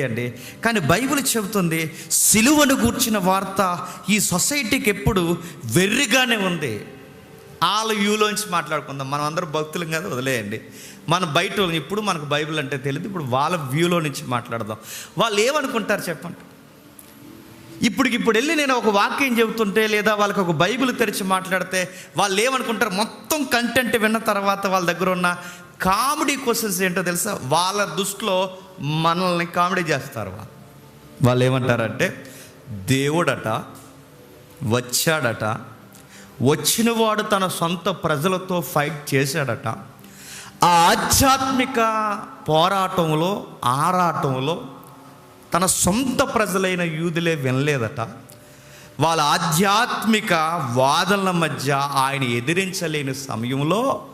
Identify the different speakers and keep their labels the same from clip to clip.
Speaker 1: అండి కానీ బైబిల్ చెబుతుంది సిలువను గూర్చిన వార్త ఈ సొసైటీకి ఎప్పుడు వెర్రిగానే ఉంది. వాళ్ళ వ్యూలోంచి మాట్లాడుకుందాం. మనం అందరం భక్తులం కదా వదిలేయండి. మన బయట ఇప్పుడు మనకు బైబిల్ అంటే తెలియదు. ఇప్పుడు వాళ్ళ వ్యూలో నుంచి మాట్లాడదాం. వాళ్ళు ఏమనుకుంటారు చెప్పండి. ఇప్పటికిప్పుడు వెళ్ళి నేను ఒక వాక్యం చెబుతుంటే లేదా వాళ్ళకి ఒక బైబిల్ తెరిచి మాట్లాడితే వాళ్ళు ఏమనుకుంటారు? మొత్తం కంటెంట్ విన్న తర్వాత వాళ్ళ దగ్గర ఉన్న కామెడీ క్వశ్చన్స్ ఏంటో తెలుసా? వాళ్ళ దృష్టిలో మనల్ని కామెడీ చేస్తారు వాళ్ళు. వాళ్ళు ఏమంటారంటే దేవుడట వచ్చాడట వచ్చినవాడు తన సొంత ప్రజలతో ఫైట్ చేశాడట. ఆ ఆధ్యాత్మిక పోరాటంలో ఆరాటంలో తన సొంత ప్రజలైన యూదులే వినలేదట. వాళ్ళ ఆధ్యాత్మిక వాదనల మధ్య ఆయన ఎదిరించలేని సమయంలో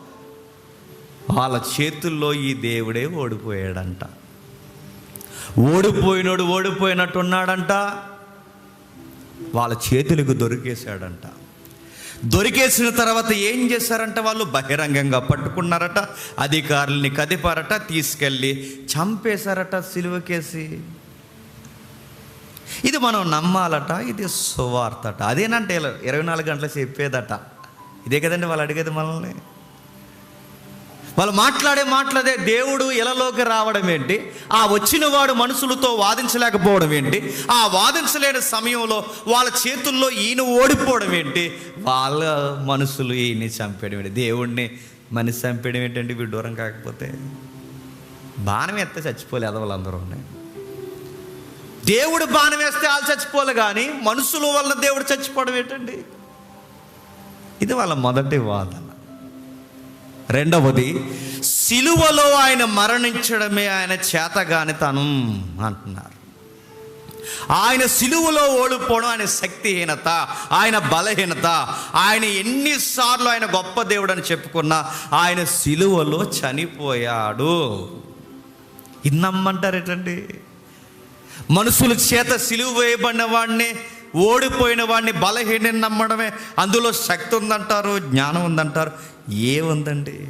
Speaker 1: వాళ్ళ చేతుల్లో ఈ దేవుడే ఓడిపోయాడంట. ఓడిపోయినోడు ఓడిపోయినట్టున్నాడంట. వాళ్ళ చేతులకు దొరికేశాడంట. దొరికేసిన తర్వాత ఏం చేశారంట వాళ్ళు? బహిరంగంగా పట్టుకున్నారట అధికారుల్ని కదిపారట తీసుకెళ్ళి చంపేశారట సిలువకేసి ఇది మనం నమ్మాలట ఇది సువార్తట. అదేనంటే ఇరవై నాలుగు గంటలు చెప్పేదట. ఇదే కదండి వాళ్ళు అడిగేది మనల్ని. వాళ్ళు మాట్లాడే మాట్లాడే దేవుడు ఇలలోకి రావడం ఏంటి? ఆ వచ్చిన వాడు మనుషులతో వాదించలేకపోవడం ఏంటి? ఆ వాదించలేని సమయంలో వాళ్ళ చేతుల్లో ఈయన ఓడిపోవడం ఏంటి? వాళ్ళ మనుషులు ఈయన్ని చంపేయడం ఏంటి? దేవుడిని మనిషి చంపేయడం ఏంటండి? విడ్డూరం కాకపోతే. బాణం ఎత్తే చచ్చిపోలేదు వాళ్ళందరూ దేవుడు బాణం వేస్తే వాళ్ళు చచ్చిపోలే కానీ మనుషుల వల్ల దేవుడు చచ్చిపోవడం ఏంటండి? ఇది వాళ్ళ మొదటి వాదన. రెండవది సిలువలో ఆయన మరణించడమే ఆయన చేతగానితనం అంటున్నారు. ఆయన సిలువలో ఓడిపోవడం ఆయన శక్తిహీనత ఆయన బలహీనత ఆయన ఎన్నిసార్లు ఆయన గొప్ప దేవుడు అని చెప్పుకున్నా ఆయన సిలువలో చనిపోయాడు. ఇది నమ్మంటారేటండి? మనుషుల చేత సిలువ వేయబడిన వాడిని ఓడిపోయిన వాడిని బలహీన నమ్మడమే. అందులో శక్తి ఉందంటారు జ్ఞానం ఉందంటారు ఏముందండి?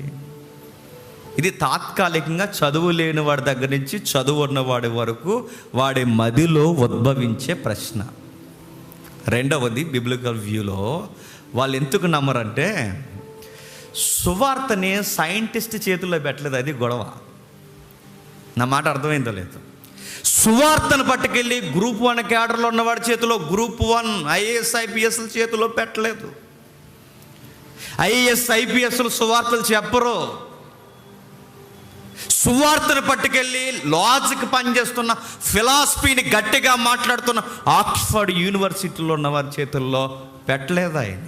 Speaker 1: ఇది తాత్కాలికంగా చదువు లేని వాడి దగ్గర నుంచి చదువు ఉన్నవాడి వరకు వాడి మదిలో ఉద్భవించే ప్రశ్న. రెండవది బిబ్లికల్ వ్యూలో వాళ్ళు ఎందుకు నమ్మరంటే సువార్తని సైంటిస్ట్ చేతుల్లో పెట్టలేదు అది గొడవ. నా మాట అర్థమైందో లేదు. సువార్తను పట్టుకెళ్ళి గ్రూప్ వన్ క్యాడర్లో ఉన్నవాడి చేతిలో గ్రూప్ వన్ ఐఏఎస్ ఐపీఎస్ల చేతిలో పెట్టలేదు. ఐఏఎస్ ఐపీఎస్లు సువార్తలు చెప్పరు. సువార్తను పట్టుకెళ్ళి లాజిక్ పనిచేస్తున్న ఫిలాసఫీని గట్టిగా మాట్లాడుతున్న ఆక్స్ఫర్డ్ యూనివర్సిటీలో ఉన్న వారి చేతుల్లో పెట్టలేదు ఆయన.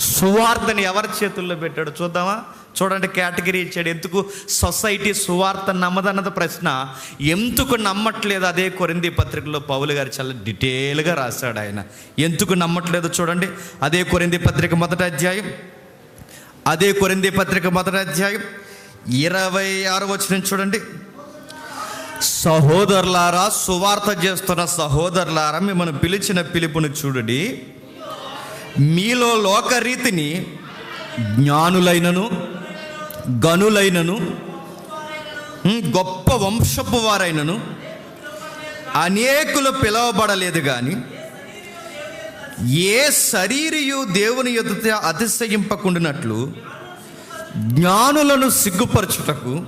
Speaker 1: సువార్తని ఎవరి చేతుల్లో పెట్టాడు చూద్దామా? చూడండి కేటగిరీ ఇచ్చాడు. ఎందుకు? సొసైటీ సువార్త నమ్మదన్నది ప్రశ్న. ఎందుకు నమ్మట్లేదు అదే కొరింది పత్రికలో పౌలు గారు చాలా డీటెయిల్గా రాశాడు ఆయన. ఎందుకు నమ్మట్లేదు చూడండి. అదే కొరింది పత్రిక మొదటి అధ్యాయం. అదే కొరింది పత్రిక మొదటి అధ్యాయం. ఇరవై ఆరు వచ్చిన చూడండి. సహోదరులారా సువార్త చేస్తున్న సహోదరులారా మిమ్మల్ని పిలిచిన పిలుపుని చూడండి. మీలో లోకరీతిని జ్ఞానులైనను గనులైనను గొప్ప వంశపు వారైనను అనేకులు పిలవబడలేదు కానీ ఏ శరీరియు దేవుని ఎదుట అతిశయింపకుండినట్లు జ్ఞానులను సిగ్గుపరచుటకు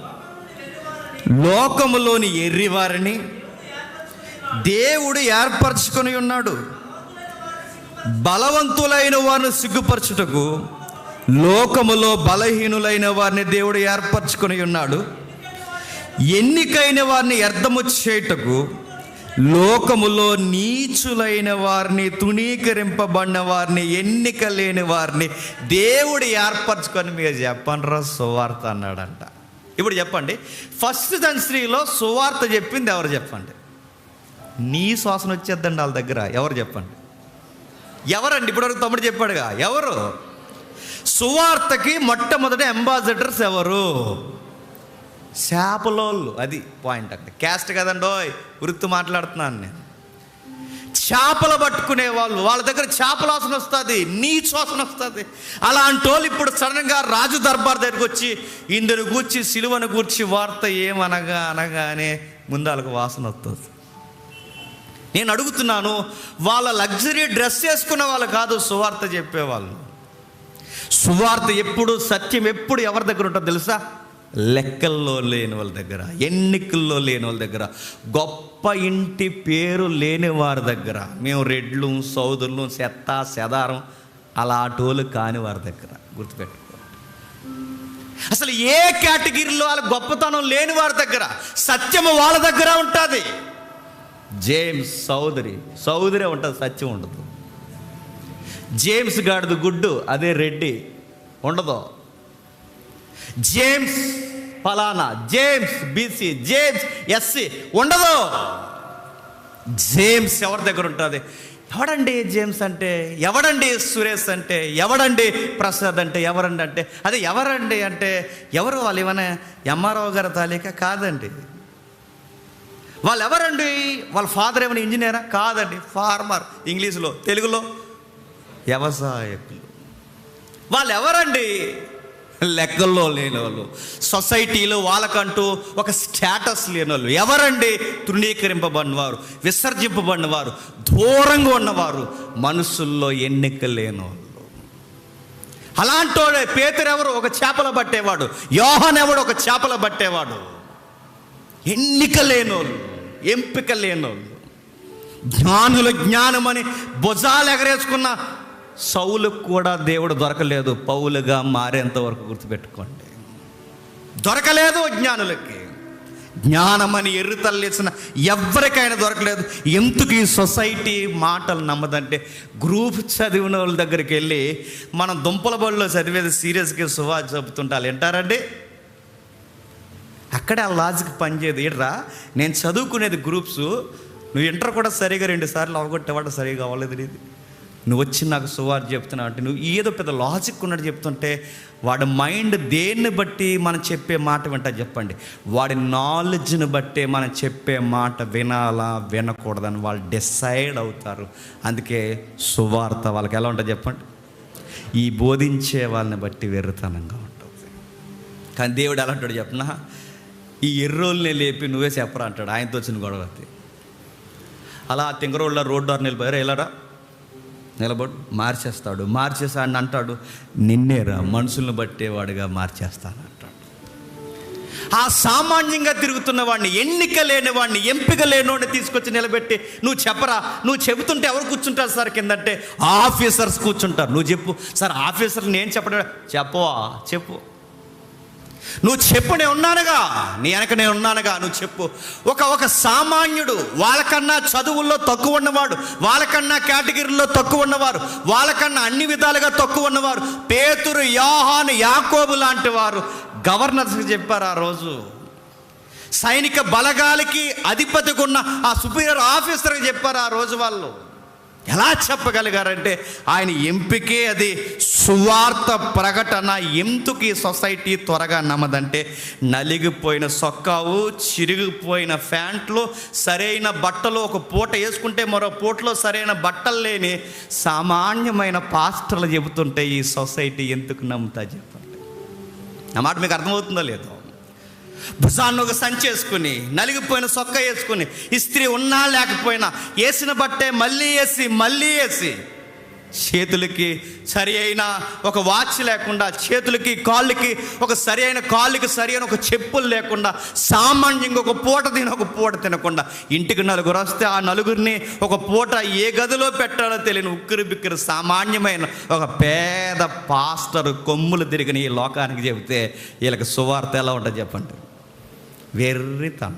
Speaker 1: లోకములోని ఎర్రివారిని దేవుడు ఏర్పరచుకొని ఉన్నాడు. బలవంతులైన వారిని సిగ్గుపరచుటకు లోకములో బలహీనులైన వారిని దేవుడు ఏర్పరచుకొని ఉన్నాడు. ఎన్నికైన వారిని అర్థము చేయటకు లోకములో నీచులైన వారిని తుణీకరింపబడిన వారిని ఎన్నిక లేని వారిని దేవుడు ఏర్పరచుకొని మీరు చెప్పండిరా సువార్త అన్నాడంట. ఇప్పుడు చెప్పండి. ఫస్ట్ సెంచరీలో సువార్త చెప్పింది ఎవరు చెప్పండి? నీ శ్వాసన వచ్చేద్దండి వాళ్ళ దగ్గర ఎవరు చెప్పండి? ఎవరండి? ఇప్పటివరకు తమ్ముడు చెప్పాడుగా ఎవరు? సువార్తకి మొట్టమొదటి అంబాసిడర్స్ ఎవరు? చేపలోళ్ళు అది పాయింట్ అక్కడ క్యాస్ట్ కదండో వృత్తి మాట్లాడుతున్నాను నేను. చేపలు పట్టుకునే వాళ్ళు వాళ్ళ దగ్గర చేపల వాసన వస్తుంది నీ వాసన వస్తుంది. అలాంటి వాళ్ళు ఇప్పుడు సడన్గా రాజు దర్బార్ దగ్గరికి వచ్చి ఇందును గూర్చి సిలువను గూర్చి వార్త ఏమనగా అనగానే ముందు వాళ్ళకి వాసన వస్తుంది. నేను అడుగుతున్నాను వాళ్ళ లగ్జరీ డ్రెస్ వేసుకున్న వాళ్ళు కాదు సువార్త చెప్పేవాళ్ళు. సువార్త ఎప్పుడు సత్యం ఎప్పుడు ఎవరి దగ్గర ఉంటుందో తెలుసా? లెక్కల్లో లేని వాళ్ళ దగ్గర ఎన్నికల్లో లేని వాళ్ళ దగ్గర గొప్ప ఇంటి పేరు లేని వారి దగ్గర. మేము రెడ్లు సౌదులు చెత్త సెదారం అలాటోలు కాని వారి దగ్గర. గుర్తుపెట్టుకో. అసలు ఏ కేటగిరీలో వాళ్ళ గొప్పతనం లేని వారి దగ్గర? సత్యము వాళ్ళ దగ్గర ఉంటుంది. జేమ్స్ సౌదరి సౌదరి ఉంటుంది సత్యం ఉండదు. జేమ్స్ గాడిది గుడ్డు అదే రెడ్డి. ఉండదు. జేమ్స్ ఫలానా జేమ్స్ బీసీ జేమ్స్ ఎస్సీ ఉండదు. జేమ్స్ ఎవరి దగ్గర ఉంటుంది? ఎవడండి జేమ్స్ అంటే? ఎవడండి సురేష్ అంటే? ఎవడండి ప్రసాద్ అంటే? ఎవరండి అంటే? అదే ఎవరండి అంటే? ఎవరు వాళ్ళు ఏమైనా ఎంఆర్ఓ గారి తాలిక కాదండి. వాళ్ళు ఎవరండి వాళ్ళ ఫాదర్ ఏమైనా ఇంజనీరా కాదండి. ఫార్మర్ ఇంగ్లీష్లో తెలుగులో. వ్యవసాయకులు. వాళ్ళు ఎవరండి లెక్కల్లో లేని వాళ్ళు సొసైటీలో వాళ్ళకంటూ ఒక స్టేటస్ లేని వాళ్ళు ఎవరండి? తృణీకరింపబడినవారు విసర్జింపబడినవారు దూరంగా ఉన్నవారు. మనసుల్లో ఎన్నిక లేని వాళ్ళు అలాంటోడే పేతురెవరు? ఒక చేపల పట్టేవాడు యోహన్ ఎవడు ఒక చేపల పట్టేవాడు ఎన్నిక లేనోళ్ళు ఎంపిక లేనోళ్ళు. జ్ఞానుల జ్ఞానమని భుజాలు ఎగరేసుకున్న సౌలకు కూడా దేవుడు దొరకలేదు. పౌలుగా మారేంత వరకు గుర్తుపెట్టుకోండి. దొరకలేదు జ్ఞానులకి. జ్ఞానమని ఎర్రు తల్లేసిన ఎవరికైనా దొరకలేదు. ఎందుకు ఈ సొసైటీ మాటలు నమ్మదంటే గ్రూప్ చదివిన వాళ్ళ దగ్గరికి వెళ్ళి మనం దుంపల బడిలో చదివేది సీరియస్గా సువాజ్ చెబుతుంటే వాళ్ళు వింటారండి? అక్కడే ఆ లాజిక్ పనిచేయదు. ఏంట్రా? నేను చదువుకునేది గ్రూప్స్. నువ్వు ఇంటర్ కూడా సరిగా రెండు సార్లు అవగొట్టేవాడు సరిగా అవ్వలేదు ఇది నువ్వు వచ్చి నాకు సువార్త చెప్తున్నావు అంటే నువ్వు ఏదో పెద్ద లాజిక్ ఉన్నట్టు చెప్తుంటే వాడి మైండ్ దేన్ని బట్టి మనం చెప్పే మాట వింటా చెప్పండి. వాడి నాలెడ్జ్ని బట్టే మనం చెప్పే మాట వినాలా వినకూడదని వాళ్ళు డిసైడ్ అవుతారు. అందుకే సువార్త వాళ్ళకి ఎలా ఉంటుంది చెప్పండి? ఈ బోధించే వాళ్ళని బట్టి వెర్రతనంగా ఉంటుంది. కానీ దేవుడు ఎలా అంటాడు చెప్పనా? ఈ ఎర్రోల్ని లేపి నువ్వే చెప్పరా అంటాడు. ఆయనతో వచ్చిన గొడవ అలా తింగరోళ్ళ రోడ్డు వారు వెళ్ళారా నిలబడు మార్చేస్తాడు. మార్చేసా అని అంటాడు నిన్నేరా మనుషులను బట్టేవాడిగా మార్చేస్తాను అంటాడు ఆ సామాన్యంగా తిరుగుతున్న వాడిని ఎన్నిక లేని వాడిని ఎంపిక లేనివాడిని తీసుకొచ్చి నిలబెట్టి నువ్వు చెప్పరా నువ్వు చెబుతుంటే ఎవరు కూర్చుంటారు సార్? కిందంటే ఆఫీసర్స్ కూర్చుంటారు. నువ్వు చెప్పు. సార్ ఆఫీసర్ నేను చెప్పడా చెప్పవా చెప్పు. నువ్వు చెప్పు నేను ఉన్నానుగా. నీ వెనక నేను ఉన్నానుగా. నువ్వు చెప్పు. ఒక ఒక సామాన్యుడు వాళ్ళకన్నా చదువుల్లో తక్కువ ఉన్నవాడు వాళ్ళకన్నా కేటగిరీలో తక్కువ ఉన్నవారు వాళ్ళకన్నా అన్ని విధాలుగా తక్కువ ఉన్నవారు పేతురు యాహాను యాకోబు లాంటి వారు గవర్నర్స్కి చెప్పారు ఆ రోజు. సైనిక బలగాలకి అధిపతిగా ఉన్న ఆ సుపీరియర్ ఆఫీసర్కి చెప్పారు ఆ రోజు వాళ్ళు. ఎలా చెప్పగలిగారంటే ఆయన ఎంపికే అది సువార్త ప్రకటన ఎందుకు ఈ సొసైటీ త్వరగా నమ్మదంటే నలిగిపోయిన సొక్కావు చిరిగిపోయిన ఫ్యాంట్లు సరైన బట్టలు ఒక పూట వేసుకుంటే మరో పూటలో సరైన బట్టలు లేని సామాన్యమైన పాస్టర్లు చెబుతుంటే ఈ సొసైటీ ఎందుకు నమ్ముతా చెప్పండి. నా మాట మీకు అర్థమవుతుందో లేదో? భుజాన్ని ఒక సంచి వేసుకుని నలిగిపోయిన సొక్క వేసుకుని ఇస్త్రీ ఉన్నా లేకపోయినా వేసిన బట్టే మళ్ళీ వేసి మళ్ళీ వేసి చేతులకి సరి అయిన ఒక వాచ్ లేకుండా చేతులకి కాళ్ళకి ఒక సరి అయిన కాళ్ళకి సరి అయిన ఒక చెప్పులు లేకుండా సామాన్యంగా ఒక పూట తిని ఒక పూట తినకుండా ఇంటికి నలుగురు వస్తే ఆ నలుగురిని ఒక పూట ఏ గదిలో పెట్టాలో తెలియని ఉక్కిరి బిక్కిరి సామాన్యమైన ఒక పేద పాస్టర్ కొమ్ములు తిరిగిన ఈ లోకానికి చెబితే వీళ్ళకి సువార్త ఎలా ఉంటుంది చెప్పండి? వెర్రితనం